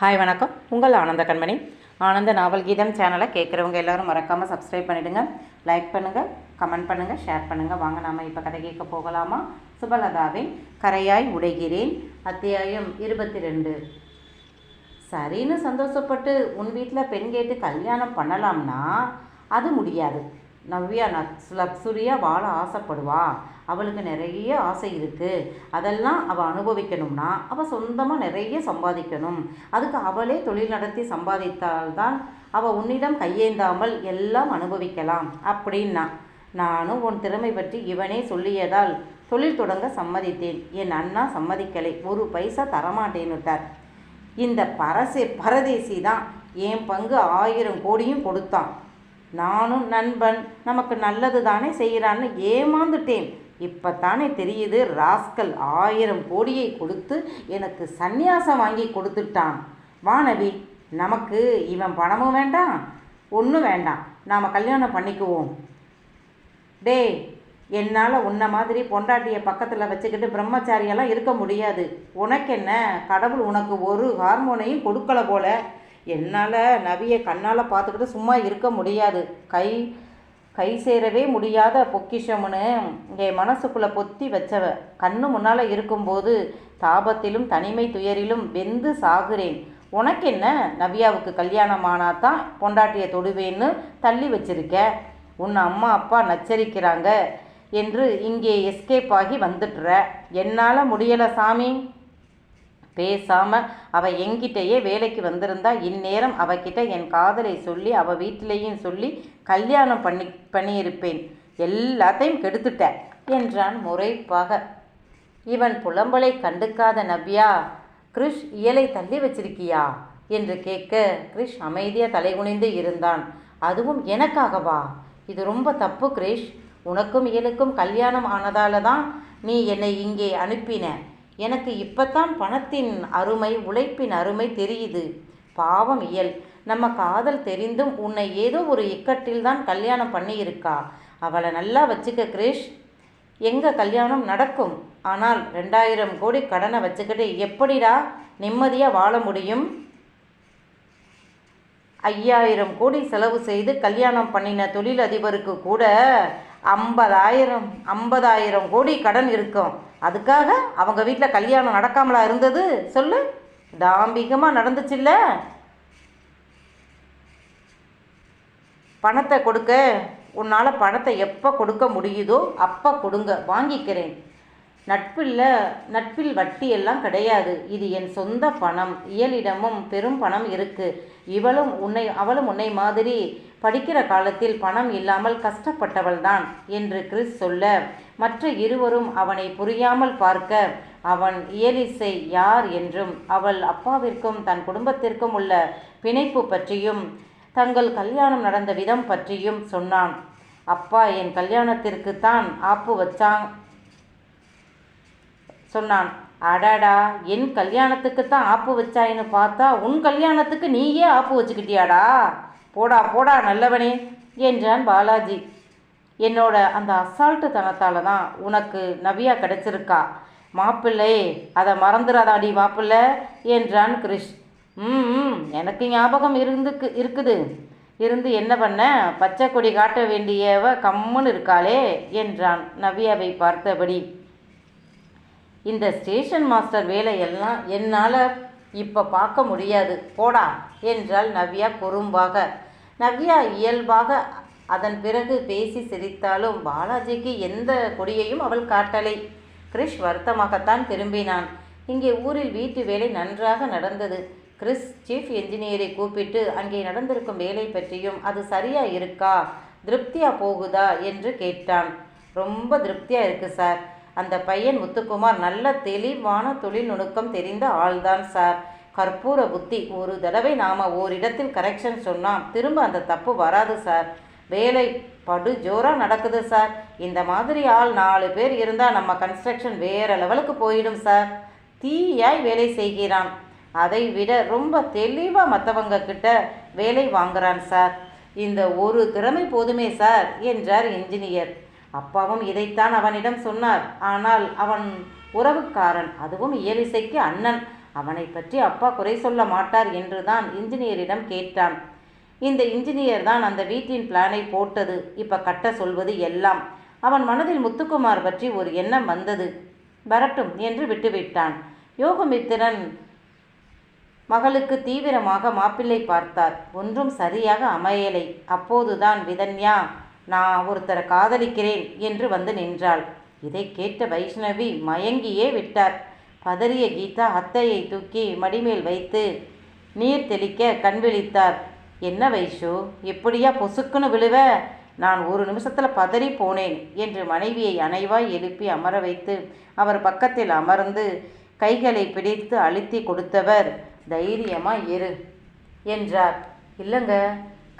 Hi வணக்கம். உங்கள் ஆனந்த கண்மணி. ஆனந்த நாவல் கீதம் சேனலை கேட்குறவங்க எல்லாரும் மறக்காமல் சப்ஸ்கிரைப் பண்ணிவிடுங்க லைக் பண்ணுங்கள் கமெண்ட் பண்ணுங்கள் ஷேர் பண்ணுங்கள் வாங்க நாம் இப்போ கதை கேட்க போகலாமா? சுபலதாவின் கரையாய் உடைகிறேன். அத்தியாயம் இருபத்தி ரெண்டு சரின்னு சந்தோஷப்பட்டு உன் வீட்டில் பெண் கேட்டு கல்யாணம் பண்ணலாம்னா அது முடியாது. நவ்யா நக்ஸ் லக்ஸுரியாக வாழ ஆசைப்படுவா. அவளுக்கு நிறைய ஆசை இருக்குது அதெல்லாம் அவள் அனுபவிக்கணும்னா அவள் சொந்தமாக நிறைய சம்பாதிக்கணும். அதுக்கு அவளே தொழில் நடத்தி சம்பாதித்தால்தான் அவள் உன்னிடம் கையேந்தாமல் எல்லாம் அனுபவிக்கலாம். அப்படின்னா நானும் உன் திறமை பற்றி இவனே சொல்லியதால் தொழில் தொடங்க சம்மதித்தேன். என் அண்ணா சம்மதிக்கலை. ஒரு பைசா தரமாட்டேன்னுட்டார். இந்த பரசே பரதேசி தான் என் பங்கு ஆயிரம் கோடியும் கொடுத்தான். நானும் நண்பன் நமக்கு நல்லது தானே செய்கிறான்னு ஏமாந்துட்டேன். இப்போ தானே தெரியுது ராஸ்கல் ஆயிரம் கோடியை கொடுத்து எனக்கு சந்நியாசம் வாங்கி கொடுத்துட்டான். வானவி நமக்கு இவன் பணமும் வேண்டாம் ஒன்றும் வேண்டாம். நாம் கல்யாணம் பண்ணிக்குவோம். டேய் என்னால் உன்னை மாதிரி பொண்டாட்டியை பக்கத்தில் வச்சுக்கிட்டு பிரம்மச்சாரியெல்லாம் இருக்க முடியாது. உனக்கு என்ன கடவுள் உனக்கு ஒரு ஹார்மோனையும் கொடுக்கல போல. என்னால் நவியை கண்ணால் பார்த்துக்கிட்டு சும்மா இருக்க முடியாது. கை கை சேரவே முடியாத பொக்கிஷம்னு என் மனசுக்குள்ளே பொத்தி வச்சவ. கண்ணு முன்னால் இருக்கும்போது தாபத்திலும் தனிமை துயரிலும் வெந்து சாகுறேன். உனக்கு என்ன நவ்யாவுக்கு கல்யாணம் தான் பொண்டாட்டியை தொடுவேன்னு தள்ளி வச்சிருக்க. உன் அம்மா அப்பா நச்சரிக்கிறாங்க என்று இங்கே எஸ்கேப் ஆகி வந்துடுற என்னால் முடியலை சாமி. பேசாமல் அவள் என்கிட்டயே வேலைக்கு வந்திருந்தா இந்நேரம் அவகிட்ட என் காதலை சொல்லி அவள் வீட்டிலேயும் சொல்லி கல்யாணம் பண்ணி பண்ணியிருப்பேன். எல்லாத்தையும் கெடுத்துட்ட என்றான் முறைப்பாக. இவன் புலம்பலை கண்டுக்காத நவ்யா கிருஷ் இயலை தள்ளி வச்சிருக்கியா? என்று கேட்க கிருஷ் அமைதியாக தலைகுனிந்து இருந்தான். அதுவும் எனக்காகவா? இது ரொம்ப தப்பு கிரிஷ். உனக்கும் இயலுக்கும் கல்யாணம் ஆனதால தான் நீ என்னை இங்கே அனுப்பின. எனக்கு இப்போத்தான் பணத்தின் அருமை உழைப்பின் அருமை தெரியுது. பாவம் இயல். நம்ம காதல் தெரிந்தும் உன்னை ஏதோ ஒரு இக்கட்டில் தான் கல்யாணம் பண்ணியிருக்கா. அவளை நல்லா வச்சுக்க கிரிஷ். எங்கே கல்யாணம் நடக்கும்? ஆனால் ரெண்டாயிரம் கோடி கடனை வச்சுக்கிட்டு எப்படிடா நிம்மதியாக வாழ முடியும்? ஐயாயிரம் கோடி செலவு செய்து கல்யாணம் பண்ணின தொழிலதிபருக்கு கூட ஐம்பதாயிரம் ஐம்பதாயிரம் கோடி கடன் இருக்கும். அதுக்காக அவங்க வீட்டில் கல்யாணம் நடக்காமலா இருந்தது? சொல்லு. தாம்பிகமாக நடந்துச்சுல்ல பணத்தை கொடுக்க உன்னால் பணத்தை எப்போ கொடுக்க முடியுதோ அப்போ கொடுங்க. வாங்கிக்கிறேன். நட்பில் நட்பில் வட்டி எல்லாம் கிடையாது. இது என் சொந்த பணம். இயலிடமும் பெரும் பணம் இருக்கு. இவளும் உன்னை அவளும் உன்னை மாதிரி படிக்கிற காலத்தில் பணம் இல்லாமல் கஷ்டப்பட்டவள்தான் என்று கிறிஸ் சொல்ல மற்ற இருவரும் அவனை புரியாமல் பார்க்க அவன் இயலிசை யார் என்றும் அவள் அப்பாவிற்கும் தன் குடும்பத்திற்கும் உள்ள பிணைப்பு பற்றியும் தங்கள் கல்யாணம் நடந்த விதம் பற்றியும் சொன்னான். அப்பா என் கல்யாணத்திற்கு தான் ஆப்பு வச்சான் சொன்னான். அடாடா என் கல்யாணத்துக்கு தான் ஆப்பு வச்சாயின்னு பார்த்தா உன் கல்யாணத்துக்கு நீயே ஆப்பு வச்சுக்கிட்டியாடா? போடா போடா நல்லவனே என்றான் பாலாஜி. என்னோட அந்த அசால்ட்டு தனத்தால் தான் உனக்கு நவியா கிடைச்சிருக்கா. மாப்பிள்ளையே அதை மறந்துடாதாடி மாப்பிள்ளை என்றான் கிரிஷ். ம் எனக்கு ஞாபகம் இருந்துக்கு இருக்குது. இருந்து என்ன பண்ண? பச்சை கொடி காட்ட வேண்டியவ கம்முன்னு இருக்காளே என்றான் நவியாவை பார்த்தபடி. இந்த ஸ்டேஷன் மாஸ்டர் வேலையெல்லாம் என்னால் இப்போ பார்க்க முடியாது. போடா என்றாள் நவ்யா குறும்பாக. நவ்யா இயல்பாக அதன் பிறகு பேசி சிரித்தாலும் பாலாஜிக்கு எந்த கொடியையும் அவள் காட்டலை. கிரிஷ் வருத்தமாகத்தான் திரும்பினான். இங்கே ஊரில் வீட்டு வேலை நன்றாக நடந்தது. கிறிஸ் சீஃப் என்ஜினியரை கூப்பிட்டு அங்கே நடந்திருக்கும் வேலை பற்றியும் அது சரியா இருக்கா? திருப்தியா போகுதா? என்று கேட்டான். ரொம்ப திருப்தியா இருக்கு சார். அந்த பையன் முத்துக்குமார் நல்ல தெளிவான தொழில் நுணுக்கம் தெரிந்த ஆள்தான் சார். கற்பூர புத்தி. ஒரு தடவை நாம் ஓரிடத்தில் கரெக்ஷன் சொன்னால் திரும்ப அந்த தப்பு வராது சார். வேலை படு ஜோராக நடக்குது சார். இந்த மாதிரி ஆள் நாலு பேர் இருந்தால் நம்ம கன்ஸ்ட்ரக்ஷன் வேறு லெவலுக்கு போயிடும் சார். தீயாய் வேலை செய்கிறான். அதை விட ரொம்ப தெளிவாக மற்றவங்க கிட்ட வேலை வாங்குறான் சார். இந்த ஒரு திறமை போதுமே சார் என்றார் இன்ஜினியர் அப்பாவும் இதைத்தான் அவனிடம் சொன்னார். ஆனால் அவன் உறவுக்காரன் அதுவும் இயலிசைக்கு அண்ணன். அவனை பற்றி அப்பா குறை சொல்ல மாட்டார் என்றுதான் இன்ஜினியரிடம் கேட்டான். இந்த இன்ஜினியர் தான் அந்த வீட்டின் பிளானை போட்டது. இப்ப கட்ட சொல்வது எல்லாம் அவன் மனதில் முத்துக்குமார் பற்றி ஒரு எண்ணம் வந்தது. வரட்டும் என்று விட்டுவிட்டான். யோகமித்திரன் மகளுக்கு தீவிரமாக மாப்பிள்ளை பார்த்தார். ஒன்றும் சரியாக அமையலை. அப்போதுதான் விதன்யா நான் ஒருத்தரை காதலிக்கிறேன் என்று வந்து நின்றாள். இதை கேட்ட வைஷ்ணவி மயங்கியே விட்டார். பதறிய கீதா அத்தையை தூக்கி மடிமேல் வைத்து நீர் தெளிக்க கண் விழித்தார். என்ன வைஷு எப்படியா பொசுக்குன்னு விழுவ? நான் ஒரு நிமிஷத்தில் பதறி போனேன் என்று மனைவியை அணைவாய் எழுப்பி அமர வைத்து அவர் பக்கத்தில் அமர்ந்து கைகளை பிடித்து அழுத்தி கொடுத்தவர் தைரியமாக இரு என்றார். இல்லைங்க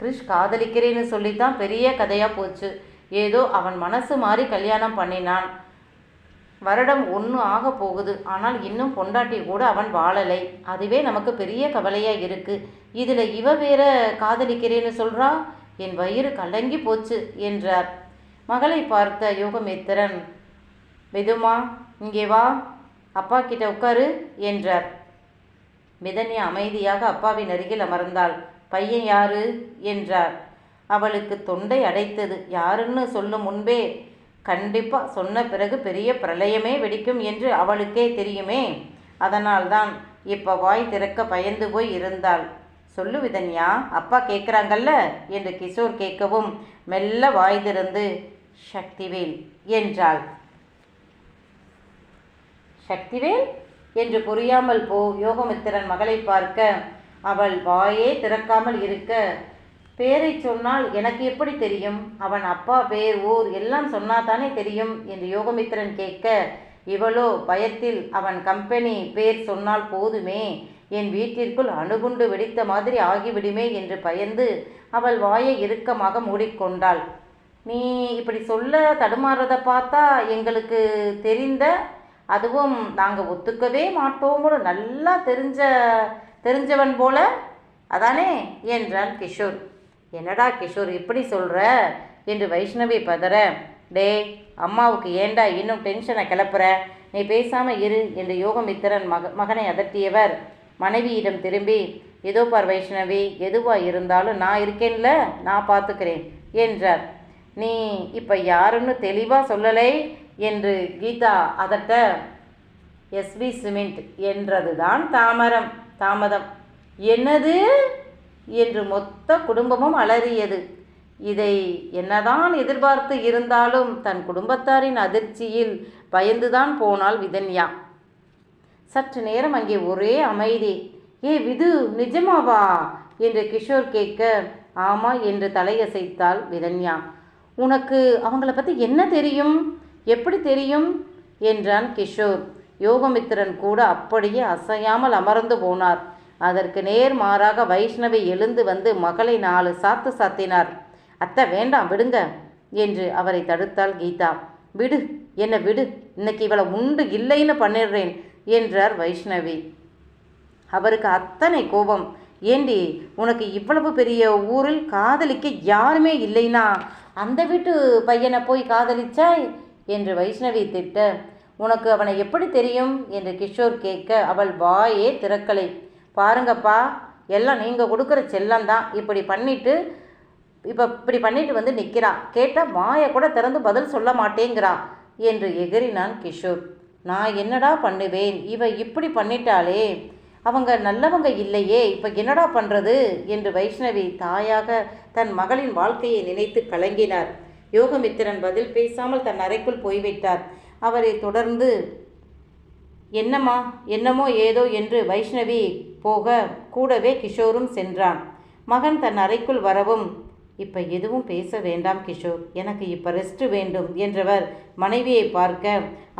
கிறிஷ் காதலிக்கிறேன்னு சொல்லித்தான் பெரிய கதையாக போச்சு. ஏதோ அவன் மனசு மாறி கல்யாணம் பண்ணினான். வருடம் ஒன்று ஆக போகுது. ஆனால் இன்னும் பொண்டாட்டி கூட அவன் வாழலை. அதுவே நமக்கு பெரிய கவலையாக இருக்குது இதில் இவ வேற காதலிக்கிறேன்னு சொல்கிறா என் வயிறு கலங்கி போச்சு என்றார். மகளை பார்த்த யோகமித்திரன் விதுமா இங்கே வா. அப்பா கிட்ட உட்காரு என்றார். மிதன்யா அமைதியாக அப்பாவின் அருகில் அமர்ந்தாள். பையன் யாரு? என்றார். அவளுக்கு தொண்டை அடைத்தது. யாருன்னு சொல்லும் முன்பே கண்டிப்பாக சொன்ன பிறகு பெரிய பிரளயமே வெடிக்கும் என்று அவளுக்கே தெரியுமே. அதனால்தான் இப்போ வாய் திறக்க பயந்து போய் இருந்தாள். சொல்லு விதன்யா அப்பா கேட்குறாங்கல்ல என்று கிஷோர் கேட்கவும் மெல்ல வாய் திறந்து சக்திவேல் என்றாள். சக்திவேல்? என்று புரியாமல் போ யோகமித்திரன் மகளை பார்க்க அவள் வாயே திறக்காமல் இருக்க. பேரை சொன்னால் எனக்கு எப்படி தெரியும்? அவன் அப்பா பேர் ஊர் எல்லாம் சொன்னாதானே தெரியும்? என்று யோகமித்திரன் கேட்க இவளோ பயத்தில் அவன் கம்பெனி பேர் சொன்னால் போதுமே. என் வீட்டிற்குள் அணுகுண்டு வெடித்த மாதிரி ஆகிவிடுமே என்று பயந்து அவள் வாயை இறுக்கமாக மூடிக்கொண்டாள். நீ இப்படி சொல்ல தடுமாறுறதை பார்த்தா எங்களுக்கு தெரிந்த அதுவும் நாங்கள் ஒத்துக்கவே மாட்டோம்னு நல்லா தெரிஞ்ச தெரிஞ்சவன் போல? அதானே? என்றான் கிஷோர். என்னடா கிஷோர் இப்படி சொல்கிற என்று வைஷ்ணவி பதற. டே அம்மாவுக்கு ஏண்டா இன்னும் டென்ஷனை கிளப்புற? நீ பேசாமல் இரு என்று யோகமித்திரன் மக மகனை அதட்டியவர். மனைவியிடம் திரும்பி ஏதோ பார் வைஷ்ணவி எதுவாக இருந்தாலும் நான் இருக்கேன்ல நான் பார்த்துக்கிறேன் என்றார். நீ இப்போ யாருன்னு தெளிவாக சொல்லலை? என்று கீதா அதட்ட. எஸ்வி சிமெண்ட் என்றதுதான் தாமரம். தாமதம். என்னது? என்று மொத்த குடும்பமும் அலறியது. இதை என்னதான் எதிர்பார்த்து இருந்தாலும் தன் குடும்பத்தாரின் அதிர்ச்சியில் பயந்துதான் போனாள் விதன்யா. சற்று நேரம் அங்கே ஒரே அமைதி. ஏ விது நிஜமாவா? என்று கிஷோர் கேட்க ஆமா என்று தலையசைத்தாள் விதன்யா. உனக்கு அவங்கள பற்றி என்ன தெரியும்? எப்படி தெரியும்? என்றான் கிஷோர். யோகமித்திரன் கூட அப்படியே அசையாமல் அமர்ந்து போனார். அதற்கு நேர் மாறாக வைஷ்ணவி எழுந்து வந்து மகளை நாலு சாத்து சாத்தினார். அத்தை வேண்டாம் விடுங்க என்று அவரை தடுத்தாள் கீதா. விடு என்ன விடு இன்னைக்கு இவளை உண்டு இல்லைன்னு பண்ணிடுறேன் என்றார் வைஷ்ணவி. அவருக்கு அத்தனை கோபம். ஏண்டி உனக்கு இவ்வளவு பெரிய ஊரில் காதலிக்க யாருமே இல்லைனா? அந்த வீட்டு பையனை போய் காதலிச்சாய்? என்று வைஷ்ணவி திட்ட உனக்கு அவனை எப்படி தெரியும்? என்று கிஷோர் கேட்க அவள் வாயே திறக்கலை. பாருங்கப்பா எல்லாம் நீங்கள் கொடுக்குற செல்லந்தான் இப்படி பண்ணிட்டு இப்போ இப்படி பண்ணிட்டு வந்து நிற்கிறான் கேட்டால் வாயை கூட திறந்து பதில் சொல்ல மாட்டேங்கிறா என்று எகிறினான் கிஷோர். நான் என்னடா பண்ணுவேன்? இவ இப்படி பண்ணிட்டாளே. அவங்க நல்லவங்க இல்லையே. இப்போ என்னடா பண்ணுறது என்று வைஷ்ணவி தாயாக தன் மகளின் வாழ்க்கையை நினைத்து கலங்கினார். யோகமித்திரன் பதில் பேசாமல் தன் அறைக்குள் போய்விட்டார். அவரை தொடர்ந்து என்னம்மா என்னமோ ஏதோ என்று வைஷ்ணவி போக கூடவே கிஷோரும் சென்றான். மகன் தன் அறைக்குள் வரவும் இப்போ எதுவும் பேச வேண்டாம் கிஷோர் எனக்கு இப்போ ரெஸ்ட் வேண்டும் என்றவர் மனைவியை பார்க்க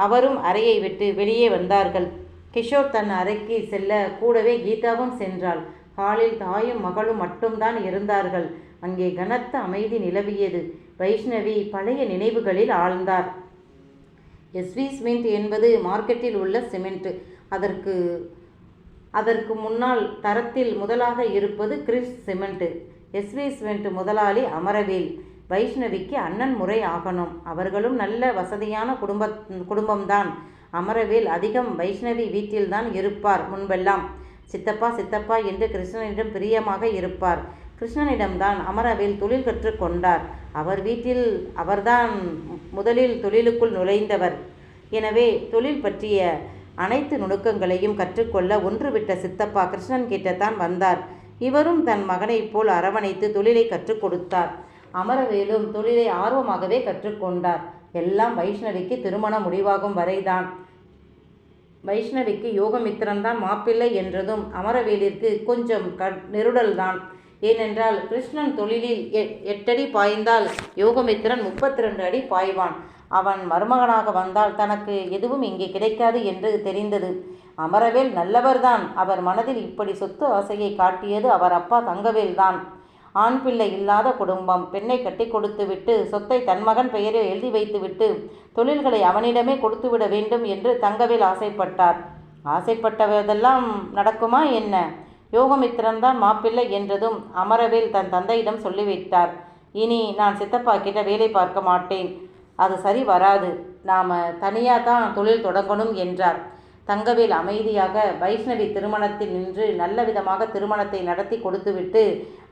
அவரும் அறையை விட்டு வெளியே வந்தார்கள். கிஷோர் தன் அறைக்கு செல்ல கூடவே கீதாவும் சென்றாள். ஹாலில் தாயும் மகளும் மட்டும்தான் இருந்தார்கள். அங்கே கனத்த அமைதி நிலவியது. வைஷ்ணவி பழைய நினைவுகளில் ஆழ்ந்தார். எஸ்வி சிமெண்ட் என்பது மார்க்கெட்டில் உள்ள சிமெண்ட். அதற்கு அதற்கு முன்னால் தரத்தில் முதலாக இருப்பது கிறிஸ் சிமெண்ட். எஸ்வி சிமெண்ட் முதலாளி அமரவேல். வைஷ்ணவிக்கு அண்ணன் முறை ஆகணும். அவர்களும் நல்ல வசதியான குடும்ப குடும்பம்தான். அமரவேல் அதிகம் வைஷ்ணவி வீட்டில்தான் இருப்பார் முன்பெல்லாம். சித்தப்பா சித்தப்பா என்று கிருஷ்ணனிடம் பிரியமாக இருப்பார். கிருஷ்ணனிடம்தான் அமரவேல் தொழில் கற்றுக்கொண்டார் அவர் வீட்டில் அவர்தான் முதலில் தொழிலுக்குள் நுழைந்தவர். எனவே தொழில் பற்றிய அனைத்து நுணுக்கங்களையும் கற்றுக்கொள்ள ஒன்றுவிட்ட சித்தப்பா கிருஷ்ணன் கிட்டத்தான் வந்தார். இவரும் தன் மகனைப் போல் அரவணைத்து தொழிலை கற்றுக் கொடுத்தார். அமரவேலும் தொழிலை ஆர்வமாகவே கற்றுக்கொண்டார் எல்லாம் வைஷ்ணவிக்கு திருமணம் முடிவாகும் வரைதான். வைஷ்ணவிக்கு யோகமித்திரன்தான் மாப்பிள்ளை என்றதும் அமரவேலிற்கு கொஞ்சம் க நெருடல்தான். ஏனென்றால் கிருஷ்ணன் தொழிலில் எ- எட்டடி பாய்ந்தால் யோகமித்திரன் முப்பத்தி ரெண்டு அடி பாய்வான். அவன் மருமகனாக வந்தால் தனக்கு எதுவும் இங்கே கிடைக்காது என்று தெரிந்தது. அமரவேல் நல்லவர்தான். அவர் மனதில் இப்படி சொத்து ஆசையை காட்டியது அவர் அப்பா தங்கவேல்தான். ஆண் பிள்ளை இல்லாத குடும்பம். பெண்ணை கட்டி கொடுத்துவிட்டு சொத்தை தன் மகன் பெயரில் எழுதி வைத்துவிட்டு தொழில்களை அவனிடமே கொடுத்துவிட வேண்டும் என்று தங்கவேல் ஆசைப்பட்டார். ஆசைப்பட்டவதெல்லாம் நடக்குமா என்ன? யோகமித்திரன்தான் மாப்பிள்ளை என்றதும் அமரவேல் தன் தந்தையிடம் சொல்லிவிட்டார். இனி நான் சித்தப்பா கிட்ட வேலை பார்க்க மாட்டேன். அது சரி வராது. நாம் தனியாக தான் தொழில் தொடங்கணும் என்றார். தங்கவேல் அமைதியாக வைஷ்ணவி திருமணத்தில் நின்று நல்ல விதமாக திருமணத்தை நடத்தி கொடுத்துவிட்டு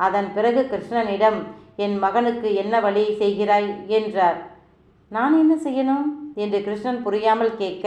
அதன் பிறகு கிருஷ்ணனிடம் என் மகனுக்கு என்ன வழி செய்கிறாய்? என்றார். நான் என்ன செய்யணும்? என்று கிருஷ்ணன் புரியாமல் கேட்க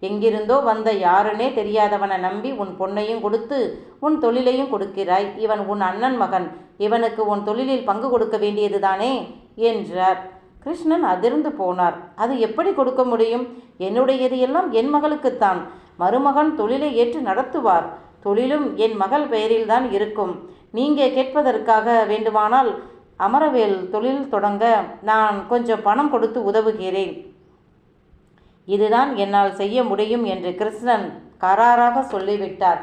எங்கிருந்தோ வந்த யாருனே தெரியாதவனை நம்பி உன் பொண்ணையும் கொடுத்து உன் தொழிலையும் கொடுக்கிறாய். இவன் உன் அண்ணன் மகன். இவனுக்கு உன் தொழிலில் பங்கு கொடுக்க வேண்டியதுதானே என்றார். கிருஷ்ணன் அதிர்ந்து போனார். அது எப்படி கொடுக்க முடியும்? என்னுடையது எல்லாம் என் மகளுக்குத்தான். மருமகன் தொழிலை ஏற்று நடத்துவார். தொழிலும் என் மகள் பெயரில்தான் இருக்கும். நீங்கள் கேட்பதற்காக வேண்டுமானால் அமரவேல் தொழில் தொடங்க நான் கொஞ்சம் பணம் கொடுத்து உதவுகிறேன். இதுதான் என்னால் செய்ய முடியும் என்று கிருஷ்ணன் கராராக சொல்லிவிட்டார்.